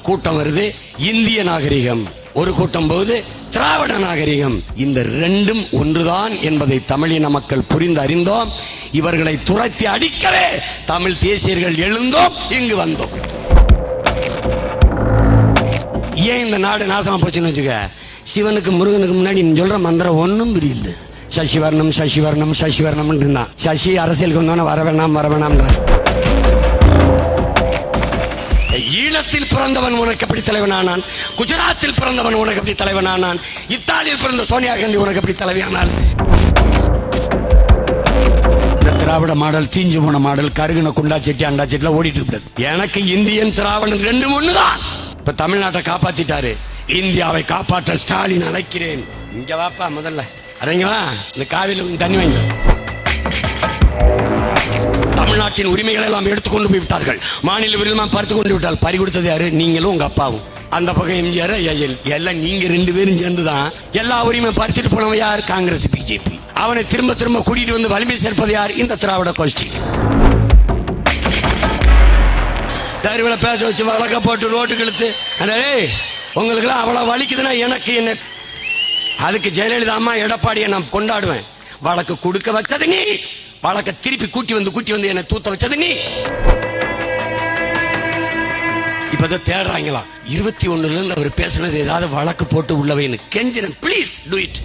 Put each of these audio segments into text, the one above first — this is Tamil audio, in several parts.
கூட்டம் வருது. இந்திய நாகரிகம். ஒரு கூட்டம் போகுது. திராவிட நாகரிகம். இந்த ரெண்டும் ஒன்றுதான் என்பதை தமிழின மக்கள் புரிந்து அறிந்தோம். இவர்களை துரத்தி அடிக்கவே தமிழ் தேசியர்கள் எழுந்தோம். இங்கு வந்தோம். ஏன் இந்த நாடு நாசமா போச்சுன்னு வச்சுக்க? சிவனுக்கு முருகனுக்கு முன்னாடி சொல்ற மந்திரம் ஒன்றும் புரியல. சசிவர்ணம் சசிவர்ணம் சசிவர்ணம் இருந்தான் சசி அரசியலுக்கு வந்தோன்னே வர வேணாம் வர வேணாம்ன்ற ஈழத்தில் பிறந்தவன் உனக்கு எப்படி தலைவனானான்? குஜராத்தில் பிறந்தவன் உனக்கு எப்படி தலைவனானான்? இத்தாலியில் பிறந்த சோனியா காந்தி உனக்கு எப்படி தலைவியானான்? இந்த திராவிட மாடல் தீஞ்சு போன மாடல் கருகின குண்டா செட்டி அண்டா செட்டில ஓடிட்டு இருக்கிறது எனக்கு இந்தியன் திராவிடன் ஒண்ணு ஒண்ணுதான் இப்ப தமிழ்நாட்டை காப்பாத்திட்டாரு. இந்தியாவை காப்பாற்ற ஸ்டாலின் அழைக்கிறேன். இங்க வாப்பா முதல்ல. அரங்கவா இந்த காவில தண்ணி வாங்க நாட்டின் உரிமைகளை எல்லாம் எடுத்துக்கொண்டு போய் விட்டார்கள் மாநில உரிமை பறித்து கொண்டு விட்டால் பறி கொடுத்தது யாரு? நீங்களும் உங்க அப்பாவும். அந்த பக்கம் எம்ஜிஆர் ஐஎல் எல்லாம் நீங்க ரெண்டு பேரும் சேர்ந்துதான் எல்லா உரிமை பறிச்சுட்டு போனவன் யார்? காங்கிரஸ் பிஜேபி. அவனை திரும்ப திரும்ப கூட்டிட்டு வந்து வலிமை சேர்ப்பது யார்? இந்த திராவிட கோஷ்டி. தெருவில் பேச வச்சு வழக்க போட்டு ரோட்டு கழுத்து உங்களுக்கு உங்களுக்குலாம் அவ்வளவு வலிக்குதுன்னா எனக்கு என்ன? அதுக்கு ஜெயலலிதா அம்மா எடப்பாடியை நான் கொண்டாடுவேன். வழக்கு கொடுக்க வச்சது நீ. வழக்க திருப்பி கூட்டி வந்து கூட்டி வந்து என்னை தூத்த வச்சது நீ. இப்பதான் தேடுறாங்களா? இருபத்தி ஒண்ணுல இருந்து அவர் பேசுனது ஏதாவது வழக்கு போட்டு உள்ளவைன்னு. கெஞ்சிரன் ப்ளீஸ் டூ இட்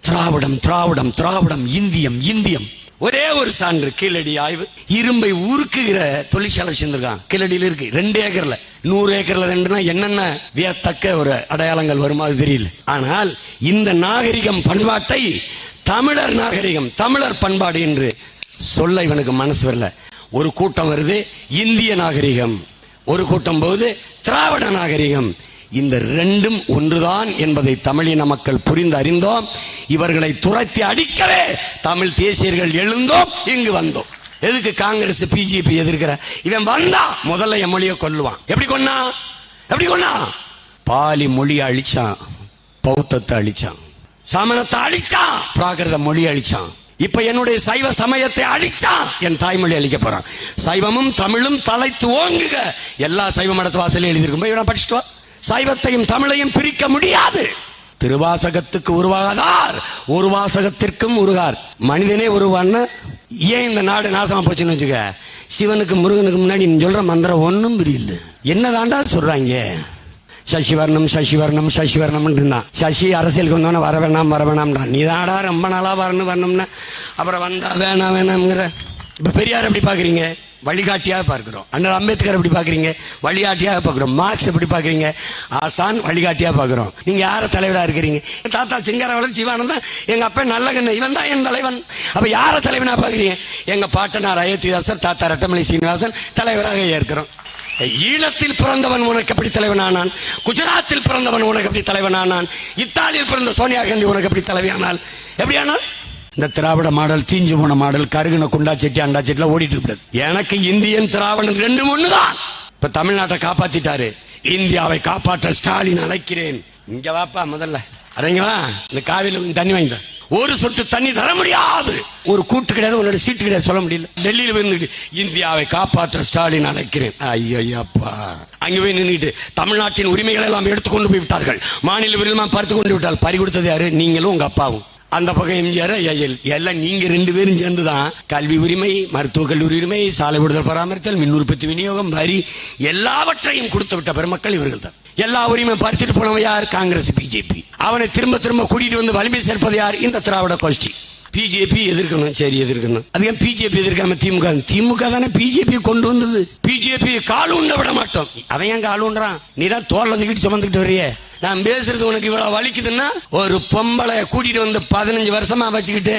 திராவிடம் திராவிடம் திராவிடம் இந்தியம் இந்தியம். ஒரே ஒரு சான்று கீழடி ஆய்வு. இரும்பை உருக்குகிற தொழிற்சாலை வச்சிருந்திருக்கான். கீழடியில் இருக்கு ரெண்டு ஏக்கர்ல. நூறு ஏக்கர்ல ரெண்டுனா என்னென்ன வியத்தக்க ஒரு அடையாளங்கள் வருமா அது தெரியல. ஆனால் இந்த நாகரிகம் பண்பாட்டை தமிழர் நாகரிகம் தமிழர் பண்பாடு என்று சொல்ல இவனுக்கு மனசு வரல. ஒரு கூட்டம் வருது இந்திய நாகரிகம். ஒரு கூட்டம் போகுது திராவிட நாகரிகம். இந்த ரெண்டும் ஒன்றுதான் என்பதை தமிழின மக்கள் புரிந்து அறிந்தோம். இவர்களை துரத்தி அடிக்கவே தமிழ் தேசியர்கள் எழுந்தோம் இங்கு வந்தோம். எதுக்கு காங்கிரஸ் பிஜேபி எதிர்க்கிற? இவன் வந்தா முதல்ல என் மொழியை கொல்லுவான். எப்படி கொன்னா? எப்படி கொன்னா? பாலி மொழியை அழிச்சான் பௌத்தத்தை அழிச்சான். சமணத்தை அழிச்சான் பிராகிருத மொழி அழிச்சான். இப்ப என்னுடைய சைவ சமயத்தை அழிச்சான். என் தாய்மொழி அழிக்க போறான். சைவமும் தமிழும் தலைத்து ஓங்குக. எல்லா சைவ மடத்து வாசலையும் எழுதியிருக்கும் போய் படிச்சுட்டு வா. சைவத்தையும் தமிழையும் பிரிக்க முடியாது. திருவாசகத்துக்கு உருவாகாதார். ஒரு வாசகத்திற்கும் உருகார். மனிதனே உருவான்னு ஏன் இந்த நாடு நாசமா போச்சுன்னு வச்சுக்க? சிவனுக்கு முருகனுக்கு முன்னாடி நீ சொல்ற மந்திரம் ஒன்றும் புரியல. என்னதாண்டா சொல்றாங்க? சசிவர்ணம் சசிவர்ணம் சசிவர்ணம் இருந்தான் சசி அரசியலுக்கு வந்தோன்னே வர வேணாம் வர வேணாம்ன்றான் நீதாடா ரொம்ப நாளா வரணும் வரணும்னா. அப்புறம் வந்தா வேணாம் வேணாம்ங்கிற. இப்போ பெரியார் எப்படி பார்க்குறீங்க? வழிகாட்டியாக பார்க்குறோம். அண்ணல் அம்பேத்கர் எப்படி பார்க்குறீங்க? வழிகாட்டியாக பார்க்குறோம். மார்க்ஸ் எப்படி பார்க்குறீங்க? ஆசான் வழிகாட்டியாக பார்க்குறோம். நீங்கள் யாரை தலைவராக இருக்கிறீங்க? என் தாத்தா சிங்காரவளர் சிவானந்தன் எங்கள் அப்பா நல்லகண்ணு இவன் தான் என் தலைவன். அப்போ யாரை தலைவனாக பார்க்குறீங்க? எங்கள் பாட்டனார் அயோத்திதாசர் தாத்தா ரட்டமலை சீனிவாசன் தலைவராக ஏற்கிறோம். ஈழத்தில் பிறந்தவன் உனக்கு எப்படி தலைவனானான்? குஜராத்தில் பிறந்தவன் உனக்கு எப்படி தலைவனானான்? இத்தாலியில் பிறந்த சோனியா காந்தி உனக்கு எப்படி தலைவியானால் எப்படியானால் இந்த திராவிட மாடல் தீஞ்சு போன மாடல் கருகின குண்டா செட்டி அண்டா செட்டிலாம் ஓடிட்டு இருக்கிறது எனக்கு இந்தியன் திராவிடன் ரெண்டும் ஒண்ணுதான். இப்ப தமிழ்நாட்டை காப்பாத்திட்டாரு. இந்தியாவை காப்பாற்ற ஸ்டாலின் அழைக்கிறேன். இங்க வாப்பா முதல்ல. அரங்கவா இந்த காவில தண்ணி வாங்கி ஒரு சொட்டு தண்ணி தர முடியாது. ஒரு கூட்டு கிடையாது உன்னோட சீட்டு கிடையாது சொல்ல முடியல. டெல்லியில போய் நின்றுட்டு இந்தியாவை காப்பாற்ற ஸ்டாலின் அழைக்கிறேன். ஐயப்பா அங்க போய் நின்றுட்டு தமிழ்நாட்டின் உரிமைகளை எல்லாம் எடுத்துக்கொண்டு போய் விட்டார்கள். மாநில உரிமை பறித்து கொண்டு விட்டால் பறி கொடுத்தது யாரு? நீங்களும் உங்க அப்பாவும். அந்த பக்கம் எம்ஜிஆர் ஐயல் எல்லாம் நீங்க ரெண்டு பேரும் சேர்ந்துதான் கல்வி உரிமை மருத்துவக் கல்லூரி உரிமை சாலை விடுதல் பராமரித்தல் மின் உற்பத்தி விநியோகம் வரி எல்லாவற்றையும் கொடுத்து விட்ட பெருமக்கள் இவர்கள் தான் எல்லா உரிமையும் பறித்துட்டு போனவன் யார்? காங்கிரஸ் பிஜேபி. அவனை திரும்ப திரும்ப கூட்டிட்டு வந்து வலிமை சேர்ப்பது யார்? இந்த திராவிட கோஷ்டி. பிஜேபி எதிர்க்கணும் சரி எதிர்க்கணும். அதுக்கு பிஜேபி எதிர்க்காம திமுக? திமுக தானே பிஜேபி கொண்டு வந்தது. பிஜேபி கால் உண்ட விட மாட்டோம். அவன் ஏன் கால் உண்டான் நீ தான் தோல்ல தூக்கிட்டு சுமந்துக்கிட்டு வரையே நான் பேசுறது உனக்கு இவ்வளவு வலிக்குதுன்னா ஒரு பொம்பளை கூட்டிட்டு வந்து பதினஞ்சு வருஷமா வச்சுக்கிட்டு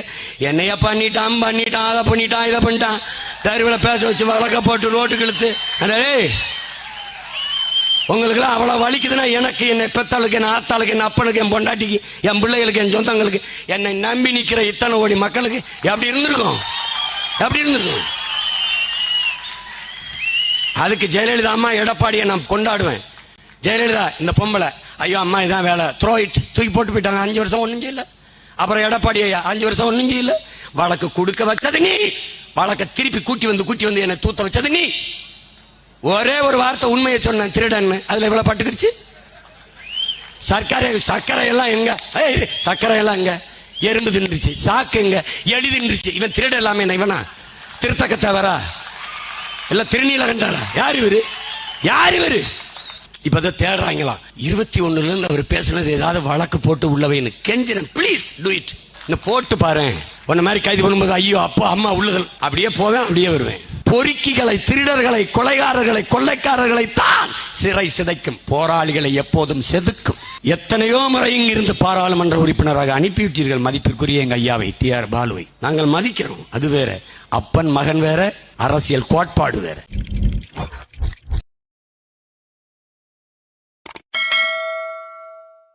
என்னைய பண்ணிட்டான் பண்ணிட்டான் அதை பண்ணிட்டான் இதை பண்ணிட்டான். தெருவில் பேச வச்சு வழக்க போட்டு ரோட்டு கெழுத்து. அடே உங்களுக்குலாம் அவ்வளோ வலிக்குதுன்னா எனக்கு என்னை பெத்தாளுக்கு என் ஆத்தாளுக்கு என் அப்பனுக்கு என் பொண்டாட்டிக்கு என் பிள்ளைகளுக்கு என் சொந்தங்களுக்கு என்னை நம்பி நிற்கிற இத்தனை கோடி மக்களுக்கு எப்படி இருந்திருக்கும்? எப்படி இருந்திருக்கும்? அதுக்கு ஜெயலலிதா அம்மா எடப்பாடியை நான் கொண்டாடுவேன். ஜெயலலிதா இந்த பொம்பளை ஐயோ அம்மா இதான் வேலை. த்ரோ இட் தூக்கி போட்டு போயிட்டாங்க. அஞ்சு வருஷம் ஒன்றும் செய்யல. அப்புறம் எடப்பாடி ஐயா அஞ்சு வருஷம் ஒன்றும் செய்யல. வழக்கு கொடுக்க வச்சது நீ. வழக்க திருப்பி கூட்டி வந்து கூட்டி வந்து என்னை தூத்த வச்சது நீ. ஒரே ஒரு வார்த்தை உண்மையை சொன்னேன் திருடன்னு. அதில் இவ்வளோ பட்டுக்கிருச்சு சர்க்கரை சர்க்கரை எல்லாம் எங்க? சர்க்கரை எல்லாம் எங்க? எறும்பு தின்றுச்சு சாக்கு எங்க? எலி தின்றுச்சு இவன் திருட எல்லாமே என்ன இவனா? திருத்தக்க தவறா இல்ல திருநீல கண்டாரா யார் இவரு? யார் இவரு? இப்பதான் தேடுறாங்களாம் இருபத்தி ஒண்ணுல இருந்து அவர் பேசுனது ஏதாவது வழக்கு போட்டு உள்ளவைன்னு. கெஞ்சினேன் ப்ளீஸ் டூ இட் இந்த போட்டு பாரு. உன்ன மாதிரி கைது பண்ணும்போது ஐயோ அப்பா அம்மா உள்ளதல். அப்படியே போவேன் அப்படியே வருவேன். பொறுக்கிகளை திருடர்களை கொலைகாரர்களை கொள்ளைக்காரர்களை தான் சிறை சிதைக்கும். போராளிகளை எப்போதும் செதுக்கும். எத்தனையோ முறை இங்கிருந்து பாராளுமன்ற உறுப்பினராக அனுப்பிவிட்டீர்கள் மதிப்பிற்குரிய எங்க ஐயாவை டி ஆர் பாலுவை. நாங்கள் மதிக்கிறோம் அது வேற. அப்பன் மகன் வேற அரசியல் கோட்பாடு வேற.